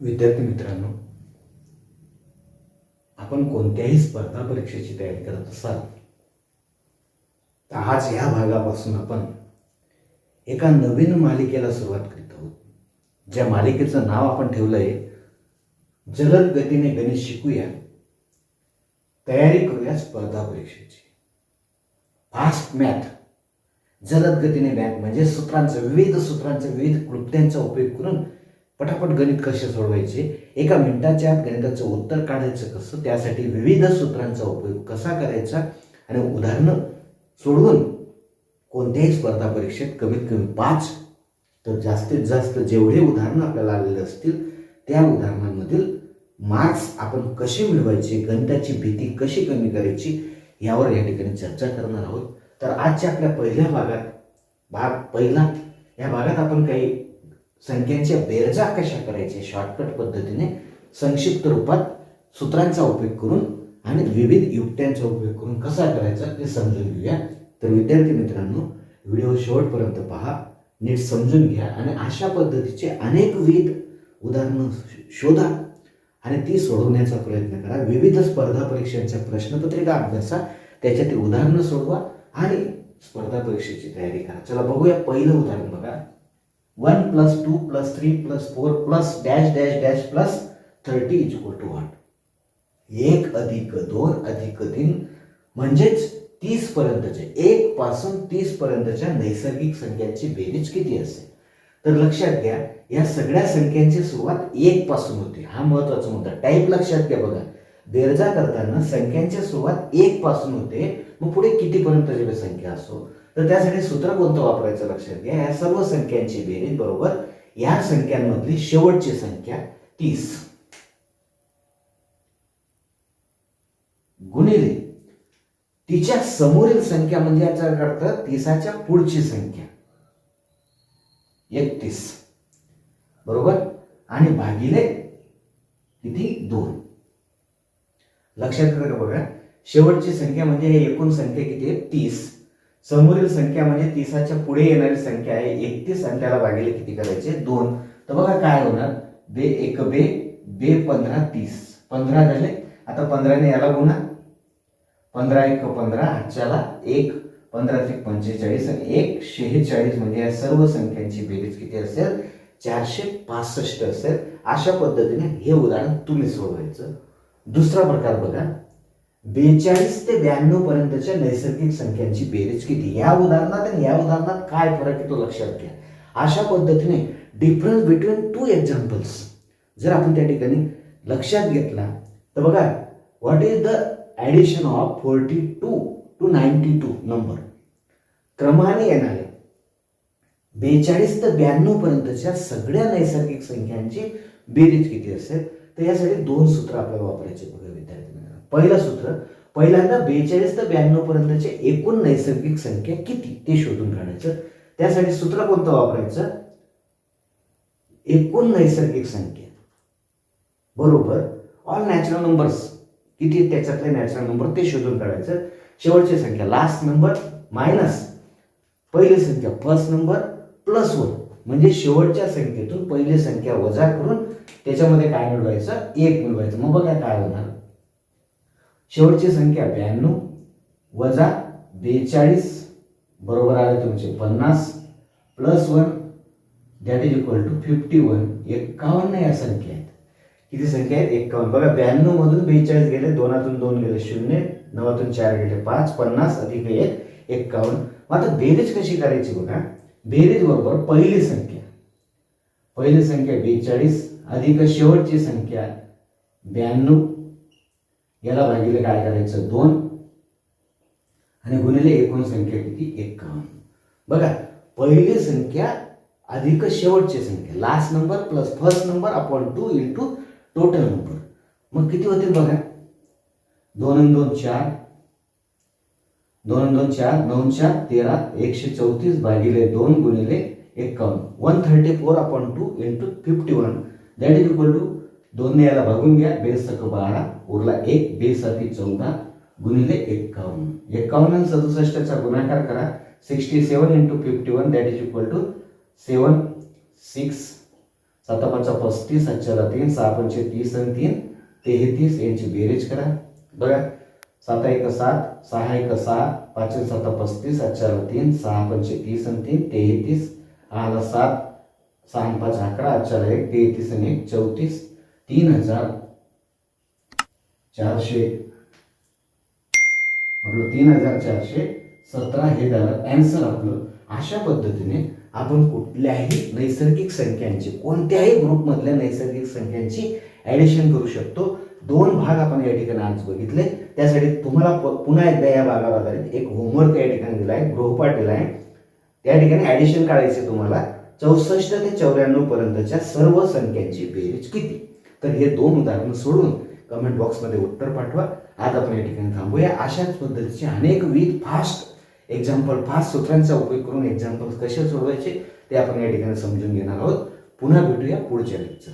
विद्यार्थी मित्रांनो आपण कोणत्याही स्पर्धा परीक्षेची तयारी करत असाल तर आज या भागापासून आपण एका नवीन मालिकेला सुरुवात करीत आहोत. ज्या मालिकेचं नाव आपण ठेवलं आहे जलद गतीने गणित शिकूया तयारी करूया स्पर्धा परीक्षेची. फास्ट मॅथ जलद गतीने मॅथ म्हणजे सूत्रांचं विविध सूत्रांचं विविध कृत्यांचा उपयोग करून पटापट गणित कसे सोडवायचे? एका मिनिटाच्या आत गणिताचं उत्तर काढायचं कसं? त्यासाठी विविध सूत्रांचा उपयोग कसा करायचा? आणि उदाहरणं सोडवून कोणत्याही स्पर्धा परीक्षेत कमीत कमी पाच तर जास्तीत जास्त जेवढे उदाहरणं आपल्याला आलेले असतील त्या उदाहरणांमधील मार्क्स आपण कसे मिळवायचे? गणिताची भीती कशी कमी करायची? यावर या ठिकाणी चर्चा करणार आहोत. तर आजच्या आपल्या पहिल्या भागात भाग पहिला या भागात आपण काही संख्यांच्या बेरजा कशा करायच्या शॉर्टकट पद्धतीने संक्षिप्त रूपात सूत्रांचा उपयोग करून आणि विविध युक्त्यांचा उपयोग करून कसा करायचा ते समजून घेऊया. तर विद्यार्थी मित्रांनो व्हिडिओ शेवटपर्यंत पहा नीट समजून घ्या आणि अशा पद्धतीचे अनेक विविध उदाहरणं शोधा आणि ती सोडवण्याचा प्रयत्न करा. विविध स्पर्धा परीक्षांच्या प्रश्नपत्रिका अभ्यासा त्याच्यातील उदाहरणं सोडवा आणि स्पर्धा परीक्षेची तयारी करा. चला बघूया पहिलं उदाहरण बघा. One plus two plus three plus four plus dash dash dash plus thirty is equal to what एक अधिक दोन अधिक तीन म्हणजेच तीस पर्यंतचे एक पासून तीस पर्यंतच्या नैसर्गिक संख्यांची बेरीज किती असेल? तर लक्षात घ्या या सगळ्या संख्यांची सुरुवात एक पासून होते. हा महत्त्वाचा मुद्दा. टाईप लक्षात घ्या बघा. बेरजा करताना संख्यांची सुरुवात एक पासून होते. मग पुढे कितीपर्यंतची संख्या असो? तर त्यासाठी सूत्र कोणतं वापरायचं लक्षात घ्या. या सर्व संख्यांची बेरीज बरोबर या संख्यांमधली शेवटची संख्या तीस. गुणिले तिच्या समोरील संख्या म्हणजे याचा अर्थ तीसाच्या पुढची संख्या. एकतीस. बरोबर? आणि भागिले किती? दोन. लक्षात येतं का बघा शेवटची संख्या म्हणजे हे एकूण संख्या किती आहे? तीस. समोरील संख्या म्हणजे तीसाच्या पुढे येणारी संख्या आहे. एकतीस आणि त्याला भागिले किती करायचे? दोन. तर बघा काय होणार? बे एक बे बे पंधरा तीस. पंधरा झाले. आता पंधराने याला गुणा. पंधरा एक पंधरा आजच्याला एक. पंधरा ते पंचेचाळीस आणि एक. शेहेचाळीस म्हणजे या सर्व संख्यांची बेरीज किती असेल? चारशे पासष्ट असेल. अशा पद्धतीने हे उदाहरण तुम्ही सोडवायचं. दुसरा प्रकार बघा. बेचाळीस ते ब्याण्णव पर्यंतच्या नैसर्गिक संख्यांची बेरीज किती? या उदाहरणात आणि या उदाहरणात काय फरक आहे तो लक्षात घ्या. अशा पद्धतीने डिफरन्स बिटवीन टू एक्झाम्पल्स जर आपण त्या ठिकाणी लक्षात घेतला तर बघा what is the addition of forty two to ninety two number क्रमाने येणारे. बेचाळीस ते ब्याण्णव पर्यंतच्या सगळ्या नैसर्गिक संख्यांची बेरीज किती असेल? तर यासाठी दोन सूत्र आपल्याला वापरायचे बघा विद्यार्थी पहिलं सूत्र पहिल्यांदा बेचाळीस ते ब्याण्णव पर्यंतचे एकूण नैसर्गिक संख्या किती? ते शोधून काढायचं. त्यासाठी सूत्र कोणतं वापरायचं? एकूण नैसर्गिक संख्या. बरोबर? ऑल नॅचरल नंबर्स किती त्याच्यातले नॅचरल नंबर ते शोधून काढायचं. शेवटची संख्या लास्ट नंबर मायनस पहिली संख्या फर्स्ट नंबर प्लस वन म्हणजे शेवटच्या संख्येतून पहिली संख्या वजा करून त्याच्यामध्ये काय मिळवायचं? एक मिळवायचं. मग बघा काय होणार. शेवटची संख्या ब्याण्णव वजा बेचाळीस बरोबर आले तुमचे पन्नास plus one that is equal to fifty one. एक्कावन्न या संख्या आहेत. किती संख्या आहेत? एक्कावन्न बघा ब्याण्णव मधून बेचाळीस गेले दोनातून दोन गेले शून्य नवातून चार गेले पाच पन्नास अधिक एक एक्कावन्न मग आता बेरीज कशी करायची बघा? बेरीज बरोबर पहिली संख्या. पहिली संख्या बेचाळीस अधिक शेवटची संख्या ब्याण्णव. याला भागिले काय करायचं? दोन. आणि गुणिले एकूण संख्या किती? एक्कावन्न बघा पहिली संख्या अधिक शेवटची संख्या. Last number plus first number upon two into total number मग किती होतील बघा? दोन आणि दोन चार. दोन दोन चार नऊ चार तेरा एकशे चौतीस भागिले दोन गुणिले एक्कावन्न. One thirty four upon two into fifty one that is equal to दोनने याला भागून घ्या. बेस सक बारा उरला एक बेस अति चौदा गुणिले एक्कावन्न. एक्कावन्न सदुसष्टचा गुणाकार करा. Sixty seven into fifty one that is equal to seven six सातापाचा पस्तीस आजच्याला तीन सहा पंचे तीस आणि तीन तेहतीस यांची बेरीज करा. बघा सात एक सात सहा एक सहा पाच सात पस्तीस चार तीन सहा पंचे तीस आणि तीन तेहतीस आला सात सहा आणि पाच अकरा चार एक तेहतीस आणि एक चौतीस तीन हजार चारशे. आपलं तीन हजार चारशे सतरा हे झालं अँसर आपलं. अशा पद्धतीने आपण कुठल्याही नैसर्गिक संख्यांची कोणत्याही ग्रुपमधल्या नैसर्गिक संख्यांची ॲडिशन करू शकतो. दोन भाग आपण या ठिकाणी आज बघितले. त्यासाठी तुम्हाला प- पुन्हा एकदा या भागावर आधारित एक होमवर्क या ठिकाणी दिला आहे गृहपाठ दिला आहे त्या ठिकाणी ॲडिशन काढायचे तुम्हाला चौसष्ट ते चौऱ्याण्णव पर्यंतच्या सर्व संख्यांची बेरीज किती? तर हे दोन उदाहरणं सोडून कमेंट बॉक्समध्ये उत्तर पाठवा. आज आपण या ठिकाणी थांबूया. अशाच पद्धतीचे अनेक विविध फास्ट एक्झाम्पल फास्ट सूत्रांचा उपयोग करून एक्झाम्पल कसे सोडवायचे ते आपण या ठिकाणी समजून घेणार आहोत. पुन्हा भेटूया पुढच्या लेक्चर